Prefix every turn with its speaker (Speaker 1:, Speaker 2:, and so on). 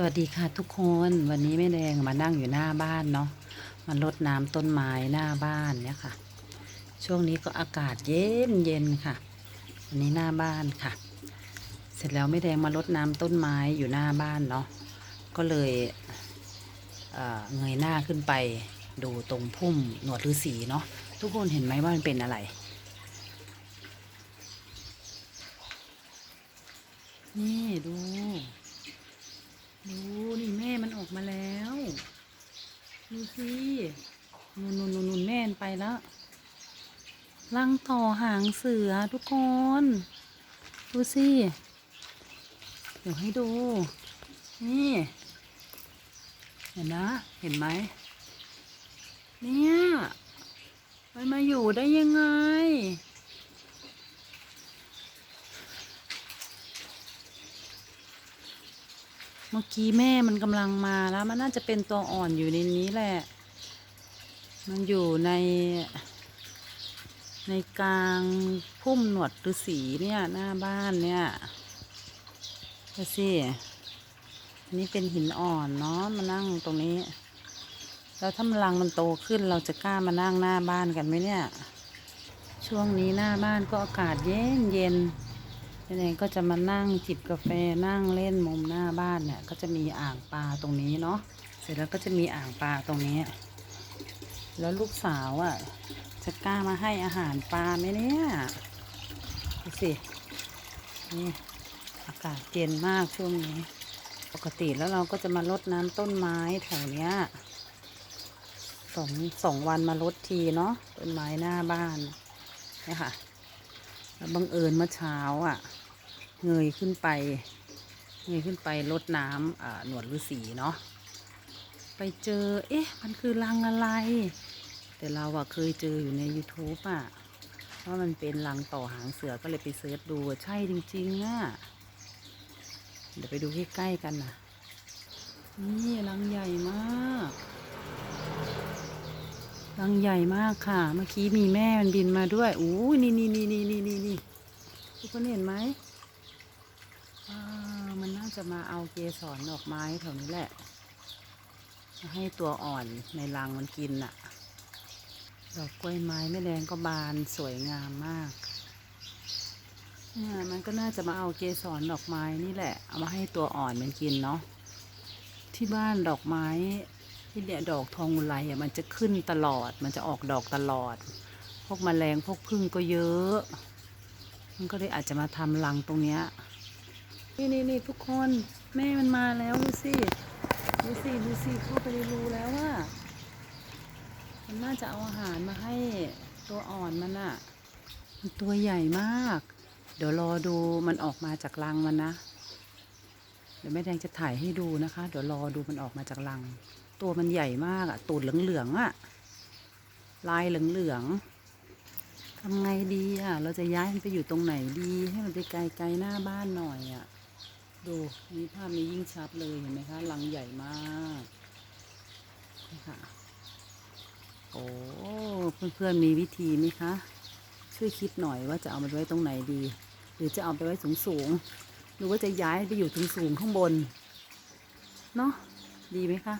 Speaker 1: สวัสดีค่ะทุกคนวันนี้แม่แดงมานั่งอยู่หน้าบ้านเนาะมารดน้ำต้นไม้หน้าบ้านเนี่ยค่ะ ช่วงนี้ก็อากาศเย็นเย็นค่ะวันนี้หน้าบ้านค่ะ เสร็จแล้วแม่แดงมารดน้ำต้นไม้อยู่หน้าบ้านเนาะก็เลยเเงยหน้าขึ้นไปดูตรงพุ่มหนวดฤาษีเนาะทุกคนเห็นไหมว่ามันเป็นอะไร นี่ดู ออกมาแล้วดูสินูนนูนนูนนูนแม่นไปแล้วรังต่อหางเสือทุกคน ดูสิ เดี๋ยวให้ดู นี่ เห็นนะ เห็นไหม เนี่ย มันมาอยู่ได้ยังไง เมื่อกี้แม่มันกำลังมาแล้ว มันน่าจะเป็นตัวอ่อนอยู่ในนี้แหละ มันอยู่ใน ในกลางพุ่มหนวดฤาษีเนี่ยหน้าบ้านเนี่ยดูสิอันนี้เป็นหินอ่อนเนาะมานั่งตรงนี้ แล้วถ้ามันรังมันโตขึ้นเราจะกล้ามานั่งหน้าบ้านกันไหมเนี่ย ช่วงนี้หน้าบ้านก็อากาศเย็นเย็น ยังไงก็จะมานั่งจิบกาแฟนั่งเล่นมุมหน้าบ้านเนี่ยก็จะมีอ่างปลาตรงนี้เนาะเสร็จแล้วก็จะมีอ่างปลาตรงนี้ แล้วลูกสาวอะ่ะ จะกล้ามาให้อาหารปลาไหมเนี่ยดูสินี่อากาศเย็นมากช่วงนี้ ปกติแล้วเราก็จะมารดน้ำต้นไม้แถวเนี้ยสองสองวันมารดทีเนาะต้นไม้หน้าบ้านเนี่ยค่ะ แล้วบังเอิญเมื่อเช้าอะ เงยขึ้นไป เงยขึ้นไปรดน้ำหนวดฤาษีเนาะไปเจอ เอ๊ะ มันคือรังอะไร แต่เราอะเคยเจออยู่ใน YouTube อะว่ามันเป็นรังต่อหางเสือก็เลยไปเซิร์ชดูใช่จริงๆอะเดี๋ยวไปดูใกล้ๆกันนะนี่รังใหญ่มาก รังใหญ่มากค่ะ เมื่อกี้มีแม่มันบินมาด้วยอู้นี่นี่นี่นี่นี่นี่นี่ทุกคนเห็นไหมอ่ามันน่าจะมาเอาเกสรดอกไม้แถวนี้แหละมาให้ตัวอ่อนในรังมันกินน่ะดอกกล้วยไม้แม่แดงก็บานสวยงามมากเนี่ยมันก็น่าจะมาเอาเกสรดอกไม้นี่แหละ เอามาให้ตัวอ่อนมันกินเนาะที่บ้านดอกไม้ ที่เดียดอกทองอุไรอะมันจะขึ้นตลอด มันจะออกดอกตลอด พวกแมลงพวกพึ่งก็เยอะ มันก็เลยอาจจะมาทำรังตรงเนี้ยนี่นี่นี่ทุกคนแม่มันมาแล้วดูสิดูสิดูสิเข้าไปในรูแล้วว่ามันน่าจะเอาอาหารมาให้ตัวอ่อนมันอะมันตัวใหญ่มาก เดี๋ยวรอดูมันออกมาจากรังมันนะ เดี๋ยวแม่แดงจะถ่ายให้ดูนะคะ เดี๋ยวรอดูมันออกมาจากรัง ตัวมันใหญ่มากอะตูดเหลืองๆอะลายเหลืองๆทำไงดีอะเราจะย้ายมันไปอยู่ตรงไหนดี ให้มันไปไกลๆหน้าบ้านหน่อยอะดูนี่ภาพนี้ยิ่งชัดเลยเห็นไหมคะรังใหญ่มากนี่ค่ะโอ้เพื่อนๆมีวิธีไหมคะ ช่วยคิดหน่อยว่าจะเอามันไว้ตรงไหนดี หรือจะเอาไปไว้สูงๆหรือว่าจะย้ายไปอยู่ถึงสูงๆข้างบน เนาะดีไหมคะ